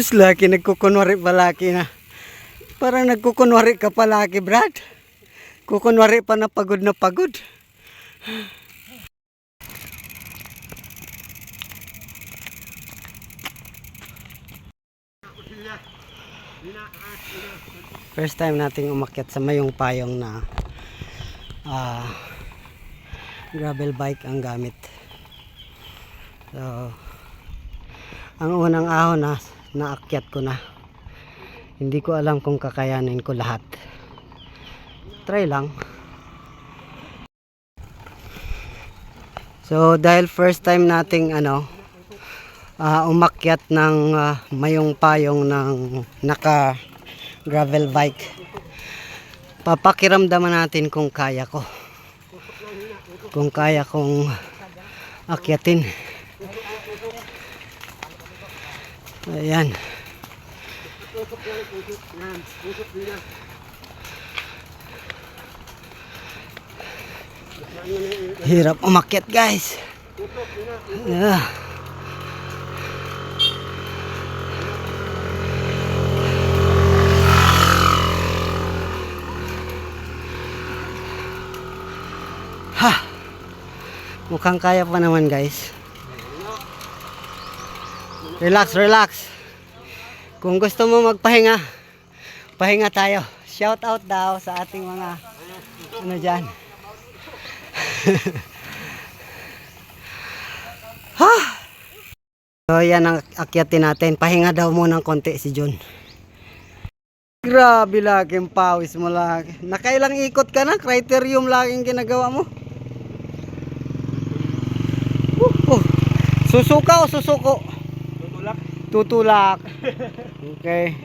Sus, laki, nagkukunwari pa laki na. Parang nagkukunwari ka pa laki, Brad. Kukunwari pa na pagod na pagod. First time nating umakyat sa mayong payong na ah, gravel bike ang gamit. So, ang unang ahon na naakyat ko na. Hindi ko alam kung kakayanin ko lahat. Try lang. So dahil first time nating ano ah, umakyat ng ah, mayong payong ng naka gravel bike. Papakiramdaman natin kung kaya ko. Kung kaya kong akyatin. Ayan. Hirap umakyat guys. Yeah. Ha. Mukhang kaya pa naman guys. Relax, relax. Kung gusto mo magpahinga, pahinga tayo. Shout out daw sa ating mga ano dyan. ha! So yan ang akyatin natin. Pahinga daw muna ng konti si John. Grabe laging pawis mo lagi. Nakailang ikot ka na? Criterium laging ginagawa mo? Uh, uh. Susuka o susuko? Tutulak. Tutulak. Okay.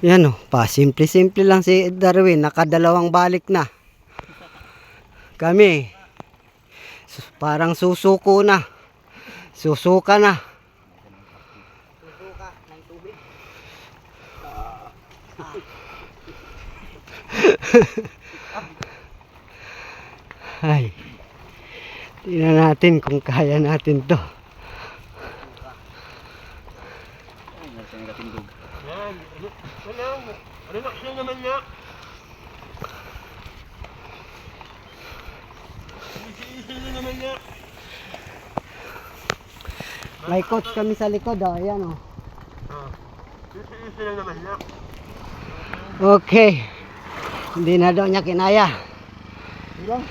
Yan o, pa simple-simple lang si Darwin, nakadalawang balik na. Kami, parang susuko na. Susuka na. Ay, tingnan natin kung kaya natin to. Yan. Ano? Ano? Ano na? Ano naman niya? Na naman niya. May coach kami sa likod, oh. Ayan, oh. Ah. Lang niya. Okay. Hindi na daw niya kinaya. Ilang?